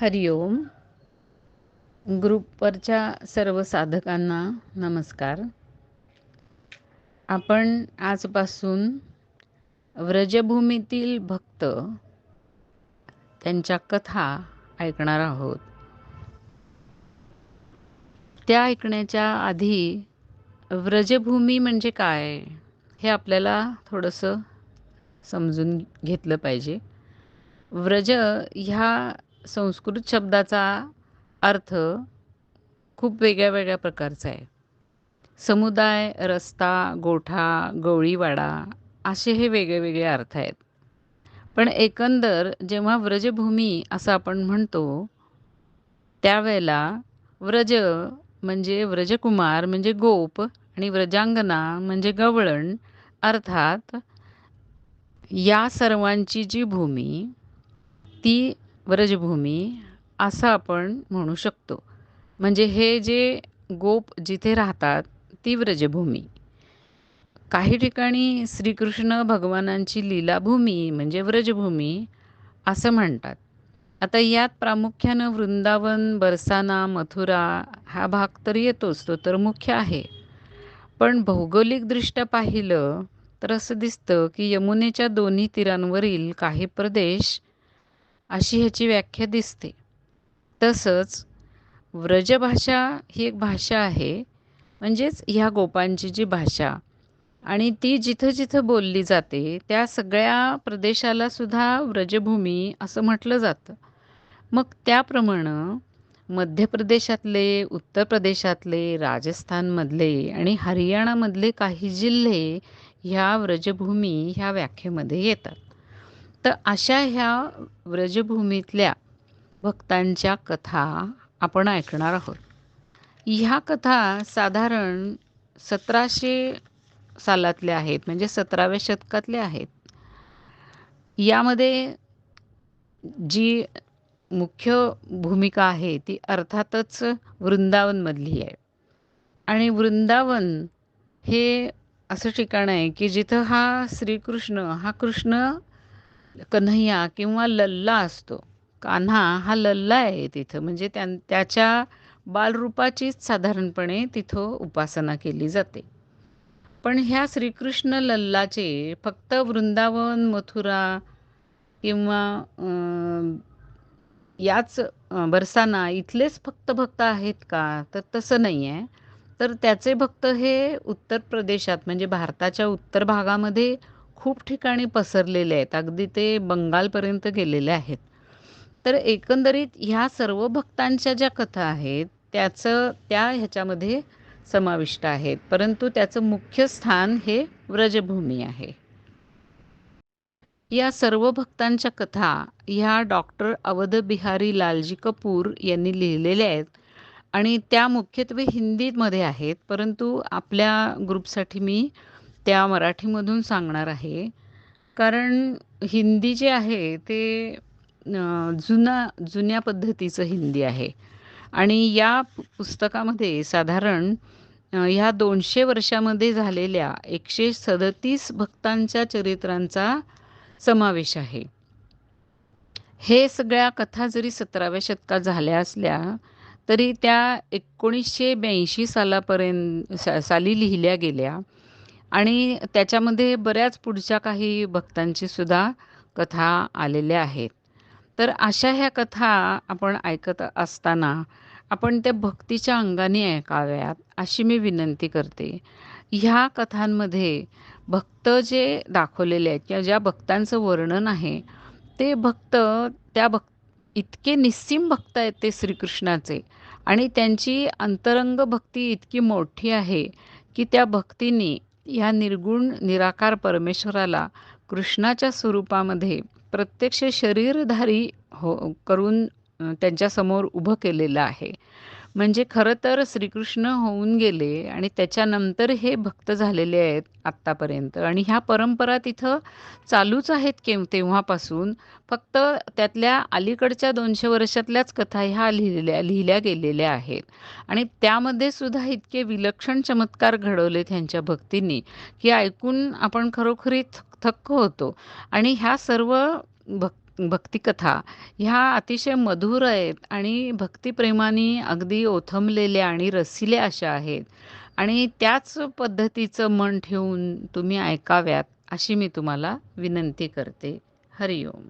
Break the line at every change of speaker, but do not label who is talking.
हरिओम ग्रुपवरच्या सर्व साधकांना नमस्कार. आपण आजपासून व्रजभूमीतील भक्त त्यांच्या कथा ऐकणार आहोत. त्या ऐकण्याच्या आधी व्रजभूमी म्हणजे काय हे आपल्याला थोडंसं समजून घेतलं पाहिजे. व्रज ह्या संस्कृत शब्दाचा अर्थ खूप वेगळ्या वेगळ्या प्रकारचा आहे. समुदाय रस्ता गोठा गवळीवाडा असे हे वेगळे वेगळे अर्थ आहेत. पण एकंदर जेव्हा व्रजभूमी असं आपण म्हणतो त्यावेळेला व्रज म्हणजे व्रजकुमार म्हणजे गोप आणि व्रजांगना म्हणजे गवळण अर्थात या सर्वांची जी भूमी ती व्रजभूमी असं आपण म्हणू शकतो. म्हणजे हे जे गोप जिथे राहतात ती व्रजभूमी. काही ठिकाणी श्रीकृष्ण भगवानांची लीलाभूमी म्हणजे व्रजभूमी असं म्हणतात. आता यात प्रामुख्यानं वृंदावन बरसाना मथुरा हा भाग तर येतोच तो तर मुख्य आहे. पण भौगोलिकदृष्ट्या पाहिलं तर असं दिसतं की यमुनेच्या दोन्ही तीरांवरील काही प्रदेश अशी ह्याची व्याख्या दिसते. तसंच व्रजभाषा ही एक भाषा आहे. म्हणजेच ह्या गोपांची जी भाषा आणि ती जिथं जिथं बोलली जाते त्या सगळ्या प्रदेशाला सुद्धा व्रजभूमी असं म्हटलं जातं. मग त्याप्रमाणे मध्य प्रदेशातले उत्तर प्रदेशातले राजस्थानमधले आणि हरियाणामधले काही जिल्हे ह्या व्रजभूमी ह्या व्याख्येमध्ये येतात. तर अशा ह्या व्रजभूमीतल्या भक्तांच्या कथा आपण ऐकणार आहोत. ह्या कथा साधारण सतराशे सालातल्या आहेत म्हणजे सतराव्या शतकातल्या आहेत. यामध्ये जी मुख्य भूमिका आहे ती अर्थातच वृंदावनमधली आहे. आणि वृंदावन हे असं ठिकाण आहे की जिथं हा श्रीकृष्ण हा कृष्ण कन्हैया किंवा लल्ला असतो. कान्हा हा लल्ला आहे तिथं. म्हणजे त्या त्याच्या बालरूपाचीच साधारणपणे तिथं उपासना केली जाते. पण ह्या श्रीकृष्ण लल्लाचे फक्त वृंदावन मथुरा किंवा याच बरसाना इथलेच फक्त भक्त आहेत का? तर तसं नाही आहे तर त्याचे भक्त हे उत्तर प्रदेशात म्हणजे भारताच्या उत्तर भागामध्ये खूप ठिकाणी पसरलेले आहेत. अगदी ते बंगालपर्यंत गेलेले आहेत. तर एकंदरीत ह्या सर्व भक्तांच्या ज्या कथा आहेत त्याचं त्या ह्याच्यामध्ये समाविष्ट आहेत. परंतु त्याचं मुख्य स्थान हे व्रजभूमी आहे. या सर्व भक्तांच्या कथा ह्या डॉक्टर अवध बिहारी लालजी कपूर यांनी लिहिलेल्या आहेत. आणि त्या मुख्यत्वे हिंदीमध्ये आहेत. परंतु आपल्या ग्रुपसाठी मी त्या मराठीमधून सांगणार आहे. कारण हिंदी जे आहे ते जुना जुन्या पद्धतीचं हिंदी आहे. आणि या पुस्तकामध्ये साधारण ह्या दोनशे वर्षामध्ये झालेल्या एकशे सदतीस भक्तांच्या चरित्रांचा समावेश आहे. हे सगळ्या कथा जरी सतराव्या शतकात झाल्या असल्या तरी त्या एकोणीसशे ब्याऐंशी सालापर्यंत सा साली लिहिल्या गेल्या. आणि त्याच्यामध्ये बऱ्याच पुढच्या काही भक्तांची सुद्धा कथा आलेल्या आहेत. तर अशा ह्या कथा आपण ऐकत असताना आपण त्या भक्तीच्या अंगाने ऐकाव्यात अशी मी विनंती करते. ह्या कथांमध्ये भक्त जे दाखवलेले आहेत किंवा ज्या भक्तांचं वर्णन आहे ते भक्त त्या भक् इतके निस्सीम भक्त आहेत ते श्रीकृष्णाचे आणि त्यांची अंतरंग भक्ती इतकी मोठी आहे की त्या भक्तीने ह्या निर्गुण निराकार परमेश्वराला कृष्णाच्या स्वरूपामध्ये प्रत्यक्ष शरीरधारी हो करून त्यांच्यासमोर उभं केलेलं आहे. म्हणजे खरं तर श्रीकृष्ण होऊन गेले आणि त्याच्यानंतर हे भक्त झालेले आहेत आत्तापर्यंत. आणि ह्या परंपरा तिथं चालूच आहेत केव तेव्हापासून. फक्त त्यातल्या अलीकडच्या दोनशे वर्षातल्याच कथा ह्या लिहिलेल्या लिहिल्या गेलेल्या आहेत. आणि त्यामध्ये सुद्धा इतके विलक्षण चमत्कार घडवले त्यांच्या भक्तींनी की ऐकून आपण खरोखरी थक्क होतो. आणि ह्या सर्व भक् भक्तिकथा ह्या अतिशय मधुर आहेत आणि भक्तिप्रेमाने अगदी ओथंबलेल्या आणि रसिल्या अशा आहेत. आणि त्याच पद्धतीचं मन ठेवून तुम्ही ऐकाव्यात अशी मी तुम्हाला विनंती करते. हरिओम.